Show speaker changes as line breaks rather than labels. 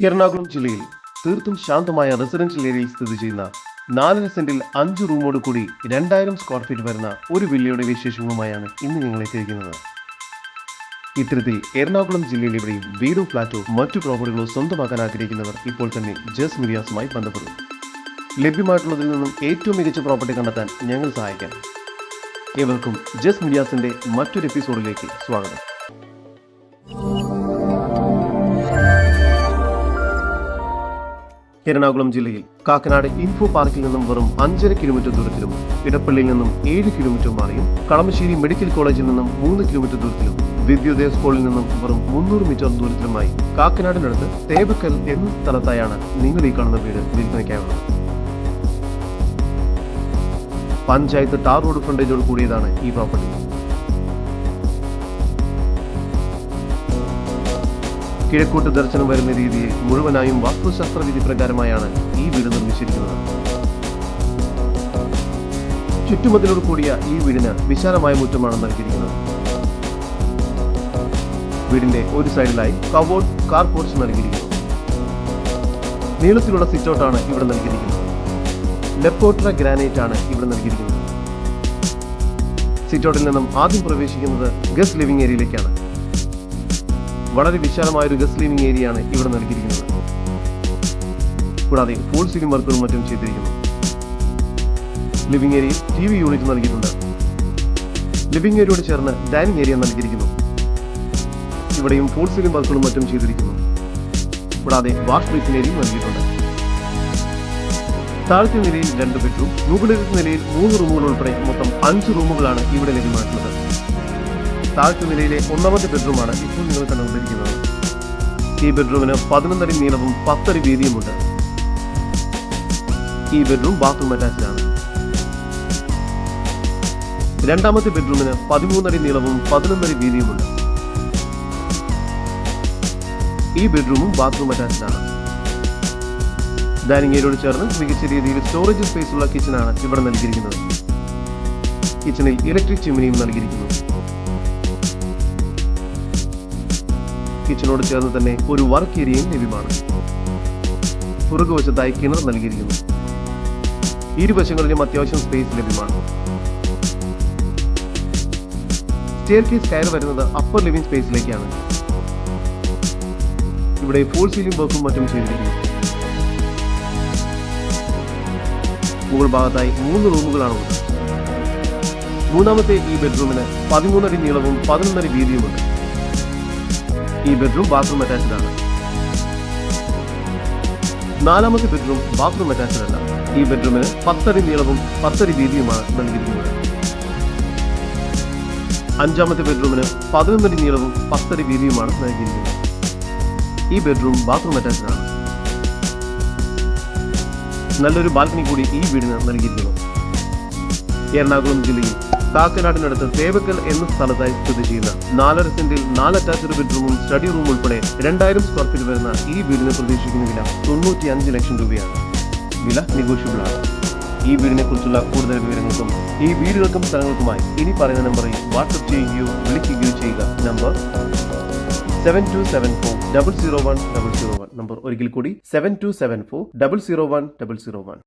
എറണാകുളം ജില്ലയിൽ തീർത്തും ശാന്തമായ റെസിഡൻഷ്യൽ ഏരിയയിൽ സ്ഥിതി ചെയ്യുന്ന നാലര സെന്റിൽ അഞ്ച് റൂമോട് കൂടി രണ്ടായിരം സ്ക്വയർ ഫീറ്റ് വരുന്ന ഒരു വില്ലയുടെ വിശേഷങ്ങളുമായാണ് ഇന്ന് നിങ്ങളെ എത്തിയിരിക്കുന്നത് ഇത്തരത്തിൽ എറണാകുളം ജില്ലയിൽ ഇവിടെയും വീടോ ഫ്ലാറ്റോ മറ്റു പ്രോപ്പർട്ടികളോ സ്വന്തമാക്കാൻ ആഗ്രഹിക്കുന്നവർ ഇപ്പോൾ തന്നെ ജസ് മീഡിയാസുമായി ബന്ധപ്പെടും. ലഭ്യമായിട്ടുള്ളതിൽ നിന്നും ഏറ്റവും മികച്ച പ്രോപ്പർട്ടി കണ്ടെത്താൻ ഞങ്ങൾ സഹായിക്കാം. ഏവർക്കും ജസ് മീഡിയാസിന്റെ മറ്റൊരു എപ്പിസോഡിലേക്ക് സ്വാഗതം. എറണാകുളം ജില്ലയിൽ കാക്കനാട് ഇൻഫോ പാർക്കിൽ നിന്നും വെറും അഞ്ചര കിലോമീറ്റർ ദൂരത്തിലും ഇടപ്പള്ളിയിൽ നിന്നും ഏഴ് കിലോമീറ്റർ മാറിയും കളമശ്ശേരി മെഡിക്കൽ കോളേജിൽ നിന്നും മൂന്ന് കിലോമീറ്റർ ദൂരത്തിലും വിദ്യോദയ സ്കൂളിൽ നിന്നും വെറും മുന്നൂറ് മീറ്റർ ദൂരത്തിലുമായി കാക്കനാടിനടുത്ത് തേബക്കൽ എന്ന സ്ഥലത്തായാണ് നിങ്ങൾ ഈ കാണുന്ന വീട് വിൽപ്പനയ്ക്കായുള്ളത്. പഞ്ചായത്ത് ടാർ റോഡ് ഫ്രണ്ടേജോട് കൂടിയതാണ് ഈ പ്രോപ്പർട്ടി കിഴക്കോട്ട് ദർശനം വരുന്ന രീതിയിൽ മുഴുവനായും വാസ്തുശാസ്ത്ര വിധി പ്രകാരമായാണ് ഈ വീട് നിർമ്മിച്ചിരിക്കുന്നത്. ചുറ്റുമതിലോട് കൂടിയ ഈ വീടിന് വിശാലമായ മുറ്റമാണ് നൽകിയിരിക്കുന്നത്. വീടിന്റെ ഒരു സൈഡിലായി കവോർഡ് കാർ പോർച്ച് നൽകിയിരിക്കുന്നു. നീളത്തിലുള്ള സിറ്റൗട്ടാണ് ഇവിടെ നൽകിയിരിക്കുന്നത്. ലെപ്പോട്ര ഗ്രാനൈറ്റ് ആണ് ഇവിടെ നൽകിയിരിക്കുന്നത്. സിറ്റൗട്ടിൽ നിന്നും ആദ്യം പ്രവേശിക്കുന്നത് ഗസ്റ്റ് ലിവിംഗ് ഏരിയയിലേക്കാണ്. വളരെ വിശാലമായ ഒരു ലിവിംഗ് ഏരിയയാണ് ഇവിടെ നൽകിയിരിക്കുന്നത്. കൂടാതെ ഫുൾ സീലിംഗ് വർക്കുകളും മറ്റും ചെയ്തിരിക്കുന്നു. ലിവിംഗ് ഏരിയയിൽ ടി വി യൂണിറ്റ് നൽകിയിട്ടുണ്ട് ലിവിംഗ് ഏരിയയോട് ചേർന്ന് ഡൈനിങ് ഏരിയ നൽകിയിരിക്കുന്നു. ഇവിടെയും ഫുൾ സീലിംഗ് വർക്കുകളും മറ്റും ചെയ്തിരിക്കുന്നു. കൂടാതെ വാഷ് ബേസിൻ ഏരിയയും നൽകിയിട്ടുണ്ട്. താഴത്തെ നിലയിൽ രണ്ട് ബെഡ്റൂം മുകളിലത്തെ നിലയിൽ മൂന്ന് റൂമുകൾ ഉൾപ്പെടെ മൊത്തം അഞ്ച് റൂമുകളാണ് ഇവിടെ ലഭ്യമായിട്ടുള്ളത്. താഴത്തെ നിലയിലെ ഒന്നാമത്തെ ബെഡ്റൂമാണ് ഇപ്പോൾ നിങ്ങൾ കണ്ടുകൊണ്ടിരിക്കുന്നത് ഈ ബെഡ്റൂമിന് പതിനൊന്നടി നീളവും പത്തടി വീതിയുമുണ്ട്. ഈ ബെഡ്റൂം ബാത്റൂം അറ്റാച്ച്ഡ് ആണ് രണ്ടാമത്തെ ബെഡ്റൂമിന് പതിമൂന്നടി നീളവും പതിനൊന്നടി വീതിയുമുണ്ട്. ഈ ബെഡ്റൂമും ബാത്റൂം അറ്റാച്ച്ഡ് ആണ് ഡൈനിങ് ഏരിയയോട് ചേർന്ന് മികച്ച രീതിയിൽ സ്റ്റോറേജ് സ്പേസ് ഉള്ള കിച്ചനാണ് ഇവിടെ നൽകിയിരിക്കുന്നത്. കിച്ചണിൽ ഇലക്ട്രിക് ചിമ്മിനിയും നൽകിയിരിക്കുന്നു. കിച്ചണോട് ചേർന്ന് തന്നെ ഒരു വർക്ക് ഏരിയയും ലഭ്യമാണ്. പുറകുവശത്തായി കിണർ നൽകിയിരിക്കുന്നു. ഇരുവശങ്ങളിലും അത്യാവശ്യം സ്പേസ് ലഭ്യമാണ്. സ്റ്റെയർ കേസ് വരുന്നത് അപ്പർ ലിവിംഗ് സ്പേസിലേക്കാണ് ഇവിടെ ഫോൾ സീലിംഗ് വർക്കും മറ്റും ചെയ്തിരിക്കുന്നു. മുകൾ ഭാഗത്തായി മൂന്ന് റൂമുകളാണുള്ളത്. മൂന്നാമത്തെ ഈ ബെഡ്റൂമിന് പതിമൂന്നടി നീളവും പതിനൊന്നടി വീതിയുമുണ്ട്. ഈ ബെഡ്റൂം ബാത്റൂം അറ്റാച്ച്ഡ് ആണ്. നാലാമത്തെ ബെഡ്റൂം ബാത്റൂം അറ്റാച്ച്ഡ് അല്ല. ഈ ബെഡ്റൂമിന് പത്തടി നീളവും പത്തടി വീതിയുമാണ് നൽകിയിരിക്കുന്നത്. അഞ്ചാമത്തെ ബെഡ്റൂമിന് പതിനൊന്നടി നീളവും പത്തടി വീതിയുമാണ് നൽകിയിരിക്കുന്നത്. ഈ ബെഡ്റൂം ബാത്റൂം അറ്റാച്ച്ഡ് ആണ്. നല്ലൊരു ബാൽക്കണി കൂടി ഈ വീടിന് നൽകിയിരിക്കുന്നു. എറണാകുളം ജില്ലയിൽ. കാക്കനാടിനടുത്ത് സേവക്കൽ എന്ന സ്ഥലത്തായി സ്ഥിതി ചെയ്യുന്ന നാലര സെന്റിൽ നാല് അറ്റാച്ച്ഡ് ബെഡ്റൂമും സ്റ്റഡി റൂമും ഉൾപ്പെടെ രണ്ടായിരം സ്ക്വയർ ഫീറ്റ് വരുന്ന ഈ വീടിന് പ്രതീക്ഷിക്കുന്ന വില തൊണ്ണൂറ്റി അഞ്ച് ലക്ഷം രൂപയാണ്. വില നെഗോഷ്യബിൾ ആണ്. ഈ വീടിനെ കുറിച്ചുള്ള കൂടുതൽ വിവരങ്ങൾക്കും ഈ വീടുകൾക്കും സ്ഥലങ്ങൾക്കുമായി ഇനി പറയുന്ന നമ്പറിൽ വാട്സപ്പ് ചെയ്യുകയോ വിളിക്കുകയോ ചെയ്യുക. Number seven two seven four double zero one double zero one number ഒരിക്കൽ കൂടി seven two seven four double zero one double zero one